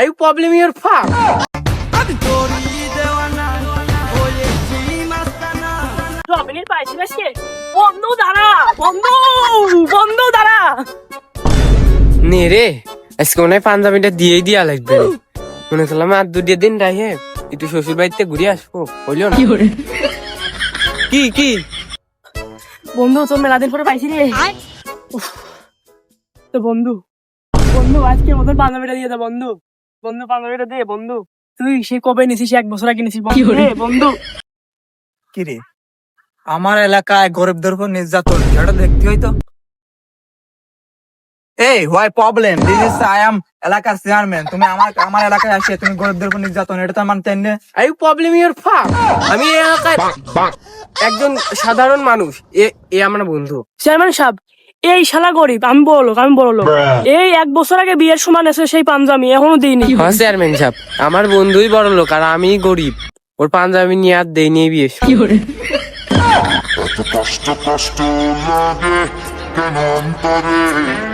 Are you problem your fuck? রবিনের পাইছি আজকে বন্ধু দাঁড়া। বন্ধু বন্ধু দাঁড়া। নে রে আজকে মনে হয় পাঞ্জাবিটা দিয়েই দিয়া লাগবে। মনে করলাম আর দুটিয়া দিন রাহে একটু শ্বশুর বাড়িতে ঘুরে আসব বলিও না। কি কি বন্ধু তোর মেলা দিন পরে পাইছি রে। তো বন্ধু বন্ধু আজকে মতন পাঞ্জাবিটা দিয়ে দে বন্ধু। বন্ধু পাঞ্জাবিটা দে বন্ধু। তুই সে কবে নিছিস? এক বছর আগে নিছিস বন্ধু। দে, বন্ধু। কিরে? আমার এলাকায় গরিবদের উপর নির্যাতন সেটা দেখতে হইতো এই why problem this is I am এলাকার চেয়ারম্যান তুমি আমার আমার এলাকায় আসে তুমি গরিবদের উপর নির্যাতন এটা তো মানতে না আর ইউ প্রবলেম ইউর ফাক আমি এই এলাকার একজন সাধারণ মানুষ এ এ আমার বন্ধু। চেয়ারম্যান সাহেব এই শালা গরিব আমি বড় লোক আমি বড় লোক। এই এক বছর আগে বিয়ের সমান এসে সেই পাঞ্জাবি এখনও দিইনি। হ্যাঁ চেয়ারম্যান সাহেব আমার বন্ধুই বড় লোক আর আমি গরিব। ওর পাঞ্জাবি নিয়ে আর দেই নিয়ে বিয়ে কষ্ট কষ্ট লাগে কেন অন্তরে?